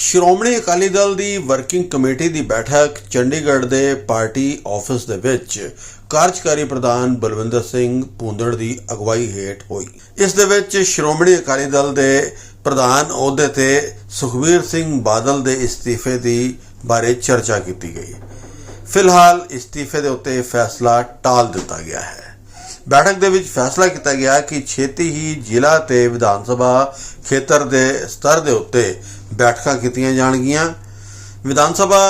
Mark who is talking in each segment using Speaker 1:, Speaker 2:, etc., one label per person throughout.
Speaker 1: ਸ਼੍ਰੋਮਣੀ ਅਕਾਲੀ ਦਲ ਦੀ working committee ਦੀ ਬੈਠਕ ਚੰਡੀਗੜ੍ਹ ਦੇ ਪਾਰਟੀ ਆਫਿਸ ਦੇ ਵਿੱਚ ਕਾਰਜਕਾਰੀ ਪ੍ਰਧਾਨ ਬਲਵਿੰਦਰ ਸਿੰਘ ਭੂੰਦੜ ਦੀ ਅਗਵਾਈ ਹੇਠ ਹੋਈ। ਇਸ ਦੇ ਵਿੱਚ ਸ਼੍ਰੋਮਣੀ ਅਕਾਲੀ ਦਲ ਦੇ ਪ੍ਰਧਾਨ ਅਹੁਦੇ ਤੇ ਸੁਖਬੀਰ ਸਿੰਘ ਬਾਦਲ ਦੇ ਅਸਤੀਫੇ ਦੀ ਬਾਰੇ ਚਰਚਾ ਕੀਤੀ ਗਈ। ਫਿਲਹਾਲ ਅਸਤੀਫੇ ਦੇ ਉੱਤੇ ਫੈਸਲਾ ਟਾਲ ਦਿੱਤਾ ਗਿਆ ਹੈ। ਬੈਠਕ ਦੇ ਵਿੱਚ ਫੈਸਲਾ ਕੀਤਾ ਗਿਆ ਕਿ ਛੇਤੀ ਹੀ ਜ਼ਿਲ੍ਹਾ ਤੇ ਵਿਧਾਨ ਸਭਾ ਖੇਤਰ ਦੇ ਸਤਰ ਦੇ ਉੱਤੇ ਬੈਠਕਾਂ ਕੀਤੀਆਂ ਜਾਣਗੀਆਂ ਵਿਧਾਨ ਸਭਾ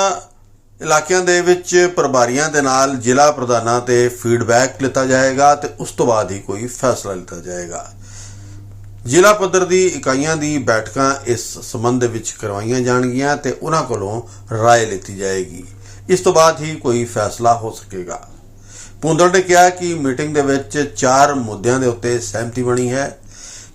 Speaker 1: ਇਲਾਕਿਆਂ ਦੇ ਵਿੱਚ ਪ੍ਰਭਾਰੀਆਂ ਦੇ ਨਾਲ ਜ਼ਿਲ੍ਹਾ ਪ੍ਰਧਾਨਾਂ ਤੇ ਫੀਡਬੈਕ ਲਿੱਤਾ ਜਾਏਗਾ ਤੇ ਉਸ ਤੋਂ ਬਾਅਦ ਹੀ ਕੋਈ ਫੈਸਲਾ ਲਿੱਤਾ ਜਾਏਗਾ ਜ਼ਿਲ੍ਹਾ ਪੱਧਰ ਦੀ ਇਕਾਈਆਂ ਦੀ ਬੈਠਕਾਂ ਇਸ ਸੰਬੰਧ ਦੇ ਵਿੱਚ ਕਰਵਾਈਆਂ ਜਾਣਗੀਆਂ ਤੇ ਉਹਨਾਂ ਕੋਲੋਂ رائے ਲਿੱਤੀ ਜਾਏਗੀ ਇਸ ਤੋਂ ਬਾਅਦ ਹੀ ਕੋਈ ਫੈਸਲਾ ਹੋ ਸਕੇਗਾ ਪੁੰਦੜ ਨੇ ਕਿਹਾ ਕਿ ਮੀਟਿੰਗ ਦੇ ਵਿੱਚ ਚਾਰ ਮੁੱਦਿਆਂ ਦੇ ਉੱਤੇ ਸਹਿਮਤੀ ਬਣੀ ਹੈ,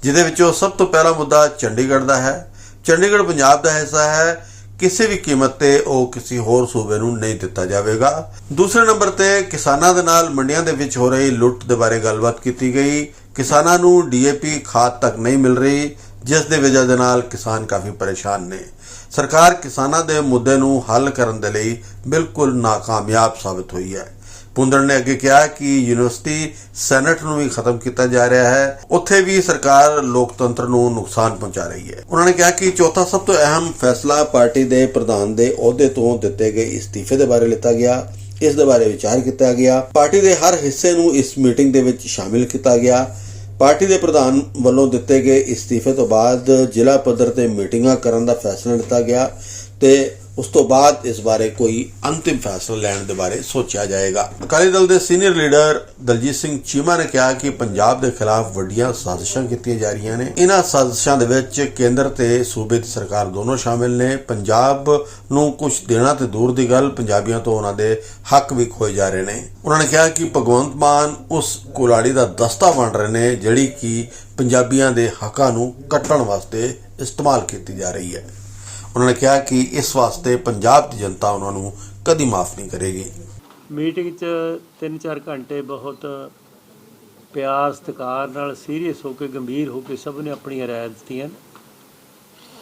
Speaker 1: ਜਿਹਦੇ ਵਿੱਚੋਂ ਸਭ ਤੋਂ ਪਹਿਲਾ ਮੁੱਦਾ ਚੰਡੀਗੜ੍ਹ ਦਾ ਹੈ। ਚੰਡੀਗੜ੍ਹ ਪੰਜਾਬ ਦਾ ਹਿੱਸਾ ਹੈ, ਕਿਸੇ ਵੀ ਕੀਮਤ ਤੇ ਉਹ ਕਿਸੇ ਹੋਰ ਸੂਬੇ ਨੂੰ ਨਹੀਂ ਦਿੱਤਾ ਜਾਵੇਗਾ। ਦੂਸਰੇ ਨੰਬਰ ਤੇ ਕਿਸਾਨਾਂ ਦੇ ਨਾਲ ਮੰਡੀਆਂ ਦੇ ਵਿੱਚ ਹੋ ਰਹੀ ਲੁੱਟ ਦੇ ਬਾਰੇ ਗੱਲਬਾਤ ਕੀਤੀ ਗਈ। ਕਿਸਾਨਾਂ ਨੂੰ ਡੀਏਪੀ ਖਾਦ ਤੱਕ ਨਹੀਂ ਮਿਲ ਰਹੀ, ਜਿਸ ਦੇ ਵਜ੍ਹਾ ਦੇ ਨਾਲ ਕਿਸਾਨ ਕਾਫੀ ਪਰੇਸ਼ਾਨ ਨੇ। ਸਰਕਾਰ ਕਿਸਾਨਾਂ ਦੇ ਮੁੱਦੇ ਨੂੰ ਹੱਲ ਕਰਨ ਦੇ ਲਈ ਬਿਲਕੁਲ ਨਾਕਾਮਯਾਬ ਸਾਬਤ ਹੋਈ ਹੈ। ਪੁੰਦੜ ਨੇ ਅੱਗੇ ਕਿਹਾ ਕਿ ਯੂਨੀਵਰਸਿਟੀ ਸੈਨੇਟ ਨੂੰ ਵੀ ਖਤਮ ਕੀਤਾ ਜਾ ਰਿਹਾ ਹੈ। ਉੱਥੇ ਵੀ ਸਰਕਾਰ ਲੋਕਤੰਤਰ ਨੂੰ ਨੁਕਸਾਨ ਪਹੁੰਚਾ ਰਹੀ ਹੈ। ਉਹਨਾਂ ਨੇ ਕਿਹਾ ਕਿ ਚੌਥਾ ਸਭ ਤੋਂ ਅਹਿਮ ਫੈਸਲਾ ਪਾਰਟੀ ਦੇ ਪ੍ਰਧਾਨ ਦੇ ਅਹੁਦੇ ਤੋਂ ਦਿੱਤੇ ਗਏ ਇਸਤੀਫੇ ਦੇ ਬਾਰੇ ਲਿੱਤਾ ਗਿਆ। ਇਸ ਦੇ ਬਾਰੇ ਵਿਚਾਰ ਕੀਤਾ ਗਿਆ। ਪਾਰਟੀ ਦੇ ਹਰ ਹਿੱਸੇ ਨੂੰ ਇਸ ਮੀਟਿੰਗ ਦੇ ਵਿੱਚ ਸ਼ਾਮਿਲ ਕੀਤਾ ਗਿਆ। ਪਾਰਟੀ ਦੇ ਪ੍ਰਧਾਨ ਵੱਲੋਂ ਦਿੱਤੇ ਗਏ ਇਸਤੀਫੇ ਤੋਂ ਬਾਅਦ ਜ਼ਿਲ੍ਹਾ ਪੱਧਰ ਤੇ ਮੀਟਿੰਗਾਂ ਕਰਨ ਦਾ ਫੈਸਲਾ ਲਿੱਤਾ ਗਿਆ ਤੇ ਉਸ ਤੋਂ ਬਾਅਦ ਇਸ ਬਾਰੇ ਕੋਈ ਅੰਤਿਮ ਫੈਸਲਾ ਲੈਣ ਦੇ ਬਾਰੇ ਸੋਚਿਆ ਜਾਏਗਾ। ਅਕਾਲੀ ਦਲ ਦੇ ਸੀਨੀਅਰ ਲੀਡਰ ਦਲਜੀਤ ਸਿੰਘ ਚੀਮਾ ਨੇ ਕਿਹਾ ਕਿ ਪੰਜਾਬ ਦੇ ਖਿਲਾਫ ਵੱਡੀਆਂ ਸਾਜ਼ਿਸ਼ਾਂ ਕੀਤੀਆਂ ਜਾ ਰਹੀਆਂ ਨੇ। ਇਹਨਾਂ ਸਾਜ਼ਿਸ਼ਾਂ ਦੇ ਵਿੱਚ ਕੇਂਦਰ ਤੇ ਸੂਬੇ ਦੀ ਸਰਕਾਰ ਦੋਨੋਂ ਸ਼ਾਮਿਲ ਨੇ। ਪੰਜਾਬ ਨੂੰ ਕੁਝ ਦੇਣਾ ਤੇ ਦੂਰ ਦੀ ਗੱਲ ਪੰਜਾਬੀਆਂ ਤੋਂ ਉਹਨਾਂ ਦੇ ਹੱਕ ਵੀ ਖੋਏ ਜਾ ਰਹੇ ਨੇ। ਉਹਨਾਂ ਨੇ ਕਿਹਾ ਕਿ ਭਗਵੰਤ ਮਾਨ ਉਸ ਕੁਲਾੜੀ ਦਾ ਦਸਤਾ ਬਣ ਰਹੇ ਨੇ, ਜਿਹੜੀ ਕਿ ਪੰਜਾਬੀਆਂ ਦੇ ਹੱਕਾਂ ਨੂੰ ਕੱਟਣ ਵਾਸਤੇ ਇਸਤੇਮਾਲ ਕੀਤੀ ਜਾ ਰਹੀ ਹੈ। ਉਹਨਾਂ ਨੇ ਕਿਹਾ ਕਿ ਇਸ ਵਾਸਤੇ ਪੰਜਾਬ ਦੀ ਜਨਤਾ ਉਹਨਾਂ ਨੂੰ ਕਦੀ ਮਾਫ ਨਹੀਂ ਕਰੇਗੀ।
Speaker 2: ਮੀਟਿੰਗ 'ਚ 3-4 ਘੰਟੇ ਬਹੁਤ ਪਿਆਰ, ਸਤਿਕਾਰ ਨਾਲ ਸੀਰੀਅਸ ਹੋ ਕੇ, ਗੰਭੀਰ ਹੋ ਕੇ ਸਭ ਨੇ ਆਪਣੀਆਂ ਰਾਏ ਦਿੱਤੀਆਂ।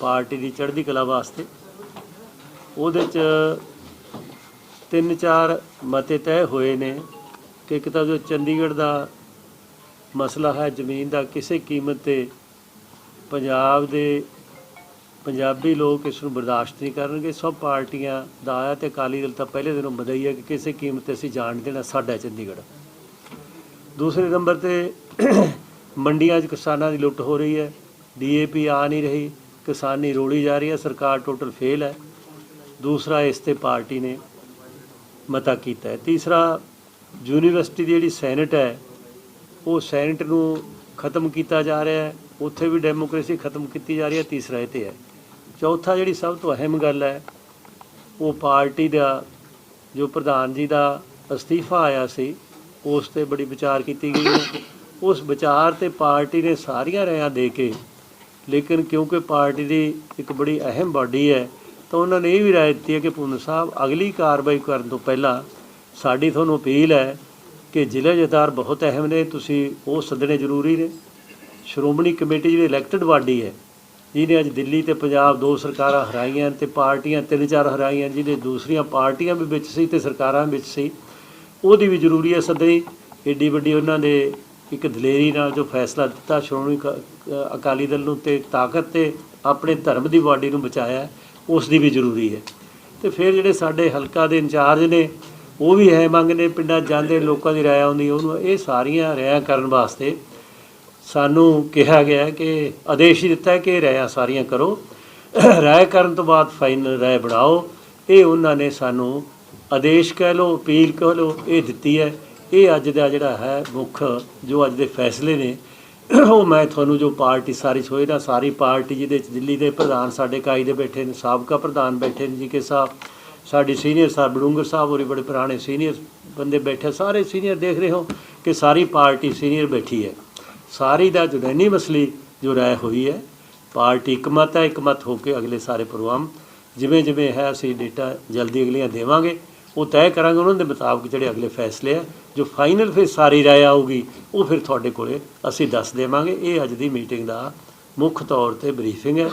Speaker 2: ਪਾਰਟੀ ਦੀ ਚੜ੍ਹਦੀ ਕਲਾ ਵਾਸਤੇ। ਉਹਦੇ 'ਚ ਤਿੰਨ ਚਾਰ ਮਤੇ ਤੈਅ ਹੋਏ ਨੇ ਕਿ ਇੱਕ ਤਾਂ ਜੋ ਚੰਡੀਗੜ੍ਹ ਦਾ ਮਸਲਾ ਹੈ, ਜ਼ਮੀਨ ਦਾ, ਕਿਸੇ ਕੀਮਤ ਤੇ ਪੰਜਾਬ ਦੇ ਪੰਜਾਬੀ ਲੋਕ ਇਸ ਨੂੰ ਬਰਦਾਸ਼ਤ ਨਹੀਂ ਕਰਨਗੇ। ਸਭ ਪਾਰਟੀਆਂ ਦਾ ਆਇਆ ਤੇ ਅਕਾਲੀ ਦਲ ਤਾਂ ਪਹਿਲੇ ਦਿਨੋਂ ਬਦਈ ਹੈ ਕਿ ਕਿਸੇ ਕੀਮਤ ਤੇ ਅਸੀਂ ਜਾਣ ਦੇਣਾ, ਸਾਡਾ ਚੰਡੀਗੜ੍ਹ। ਦੂਸਰੇ ਨੰਬਰ ਤੇ ਮੰਡੀਆਂ 'ਚ ਕਿਸਾਨਾਂ ਦੀ ਲੁੱਟ ਹੋ ਰਹੀ ਹੈ। ਡੀਏਪੀ ਆ ਨਹੀਂ ਰਹੀ, ਕਿਸਾਨੀ ਰੋਲੀ ਜਾ ਰਹੀ ਹੈ, ਸਰਕਾਰ ਟੋਟਲ ਫੇਲ ਹੈ। ਦੂਸਰਾ ਇਸ ਤੇ ਪਾਰਟੀ ਨੇ ਮਤਾ ਕੀਤਾ ਹੈ। ਤੀਸਰਾ, ਯੂਨੀਵਰਸਿਟੀ ਦੀ ਜਿਹੜੀ ਸੈਨੇਟ ਹੈ, ਉਹ ਸੈਨੇਟ ਨੂੰ ਖਤਮ ਕੀਤਾ ਜਾ ਰਿਹਾ ਹੈ। ਉੱਥੇ ਵੀ ਡੈਮੋਕ੍ਰੇਸੀ ਖਤਮ ਕੀਤੀ ਜਾ ਰਹੀ ਹੈ। ਤੀਸਰਾ ਇਹ ਤੇ ਹੈ। ਚੌਥਾ ਜਿਹੜੀ ਸਭ ਤੋਂ ਅਹਿਮ ਗੱਲ ਹੈ, ਉਹ ਪਾਰਟੀ ਦਾ, ਜੋ ਪ੍ਰਧਾਨ ਜੀ ਦਾ ਅਸਤੀਫਾ ਆਇਆ ਸੀ, ਉਸ ਤੇ ਬੜੀ ਵਿਚਾਰ ਕੀਤੀ ਗਈ ਹੈ। ਉਸ ਵਿਚਾਰ ਤੇ ਪਾਰਟੀ ਨੇ ਸਾਰੀਆਂ ਰਾਇਆਂ ਦੇ ਕੇ, ਲੇਕਿਨ ਕਿਉਂਕਿ ਪਾਰਟੀ ਦੀ ਇੱਕ ਬੜੀ ਅਹਿਮ ਬਾਡੀ ਹੈ, ਤਾਂ ਉਹਨਾਂ ਨੇ ਇਹ ਵੀ ਰਾਏ ਦਿੱਤੀ ਹੈ ਕਿ ਪੂਰਨ ਸਾਹਿਬ ਅਗਲੀ ਕਾਰਵਾਈ ਕਰਨ ਤੋਂ ਪਹਿਲਾਂ ਸਾਡੀ ਤੁਹਾਨੂੰ ਅਪੀਲ ਹੈ ਕਿ ਜ਼ਿਲ੍ਹਾ ਜਥਾਰ ਬਹੁਤ ਅਹਿਮ ਨੇ, ਤੁਸੀਂ ਉਹ ਸੱਦਣੇ ਜ਼ਰੂਰੀ ਨੇ। ਸ਼੍ਰੋਮਣੀ ਕਮੇਟੀ ਜਿਹੜੀ ਇਲੈਕਟਡ ਬਾਡੀ ਹੈ ਜਿਹਨੇ ਅੱਜ ਦਿੱਲੀ ਤੇ ਪੰਜਾਬ ਦੋ ਸਰਕਾਰਾਂ ਹਰਾਈਆਂ ਤੇ ਪਾਰਟੀਆਂ, ਤਿੰਨ ਚਾਰ ਹਰਾਈਆਂ ਜਿਹਨੇ ਦੂਸਰੀਆਂ ਪਾਰਟੀਆਂ ਵੀ ਵਿੱਚ ਸੀ ਤੇ ਸਰਕਾਰਾਂ ਵਿੱਚ ਸੀ। ਉਹਦੀ ਵੀ ਜ਼ਰੂਰੀ ਹੈ ਸੱਦਣੀ ਏਡੀ ਵੱਡੀ ਉਹਨਾਂ ਨੇ ਇੱਕ ਦਲੇਰੀ ਨਾਲ ਜੋ ਫੈਸਲਾ ਦਿੱਤਾ, ਸ਼੍ਰੋਮਣੀ ਕ- ਅਕਾਲੀ ਦਲ ਨੂੰ ਤੇ ਤਾਕਤ ਤੇ ਆਪਣੇ ਧਰਮ ਦੀ ਬਾਡੀ ਨੂੰ ਬਚਾਇਆ, ਉਸ ਦੀ ਵੀ ਜ਼ਰੂਰੀ ਹੈ। ਤੇ ਫਿਰ ਜਿਹੜੇ ਸਾਡੇ ਹਲਕਾ ਦੇ ਇੰਚਾਰਜ ਨੇ, ਉਹ ਵੀ ਹੈ ਮੰਗ ਨੇ, ਪਿੰਡਾਂ 'ਚ ਜਾਂਦੇ ਲੋਕਾਂ ਦੀ ਰਾਏ ਆਉਂਦੀ, ਉਹਨੂੰ ਇਹ ਸਾਰੀਆਂ ਰਾਇਆਂ ਕਰਨ ਵਾਸਤੇ ਸਾਨੂੰ ਕਿਹਾ ਗਿਆ ਕਿ ਆਦੇਸ਼ ਹੀ ਦਿੱਤਾ ਕਿ ਇਹ ਰਾਇਆਂ ਸਾਰੀਆਂ ਕਰੋ। ਰਾਏ ਕਰਨ ਤੋਂ ਬਾਅਦ ਫਾਈਨਲ ਰਾਏ ਬਣਾਓ। ਇਹ ਉਹਨਾਂ ਨੇ ਸਾਨੂੰ ਆਦੇਸ਼ ਕਹਿ ਲਓ, ਅਪੀਲ ਕਹਿ ਲਓ, ਇਹ ਦਿੱਤੀ ਹੈ। ਇਹ ਅੱਜ ਦਾ ਜਿਹੜਾ ਹੈ ਮੁੱਖ ਜੋ ਅੱਜ ਦੇ ਫੈਸਲੇ ਨੇ, ਉਹ ਮੈਂ ਤੁਹਾਨੂੰ ਜੋ ਪਾਰਟੀ ਸਾਰੀ ਸੋਏ ਨਾ ਸਾਰੀ ਪਾਰਟੀ ਜਿਹਦੇ ਚ ਦਿੱਲੀ ਦੇ ਪ੍ਰਧਾਨ ਸਾਡੇ ਕਾਈ ਦੇ ਬੈਠੇ ਨੇ, ਸਾਬਕਾ ਪ੍ਰਧਾਨ ਬੈਠੇ ਨੇ ਜੀ ਕੇ ਸਾਹਿਬ, ਸਾਡੀ ਸੀਨੀਅਰ ਸਾਹਿਬ ਬੜੂੰਗਰ ਸਾਹਿਬ ਹੋਰੀ ਬੜੇ ਪੁਰਾਣੇ ਸੀਨੀਅਰ ਬੰਦੇ ਬੈਠੇ, ਸਾਰੇ ਸੀਨੀਅਰ ਦੇਖ ਰਹੇ ਹੋ ਕਿ ਸਾਰੀ ਪਾਰਟੀ ਸੀਨੀਅਰ ਬੈਠੀ ਹੈ। ਸਾਰੀ ਦਾ ਜੁਡੈਨੀ ਮਸਲੀ ਜੋ ਰਾਏ ਹੋਈ ਹੈ, ਪਾਰਟੀ ਇਕਮਤ ਹੈ, ਇਕਮਤ ਹੋ ਕੇ ਅਗਲੇ ਸਾਰੇ ਪ੍ਰੋਗਰਾਮ ਜਿਵੇਂ ਜਿਵੇਂ ਹੈ, ਅਸੀਂ ਡੇਟਾ ਜਲਦੀ ਅਗਲੀਆਂ ਦੇਵਾਂਗੇ, ਉਹ ਤੈਅ ਕਰਾਂਗੇ, ਉਹਨਾਂ ਦੇ ਮੁਤਾਬਕ ਜਿਹੜੇ ਅਗਲੇ ਫੈਸਲੇ ਆ, ਜੋ ਫਾਈਨਲ ਫਿਰ ਸਾਰੀ ਰਾਏ ਆਊਗੀ, ਉਹ ਫਿਰ ਤੁਹਾਡੇ ਕੋਲੇ ਅਸੀਂ ਦੱਸ ਦੇਵਾਂਗੇ। ਇਹ ਅੱਜ ਦੀ ਮੀਟਿੰਗ ਦਾ ਮੁੱਖ ਤੌਰ ਤੇ ਬਰੀਫਿੰਗ ਹੈ।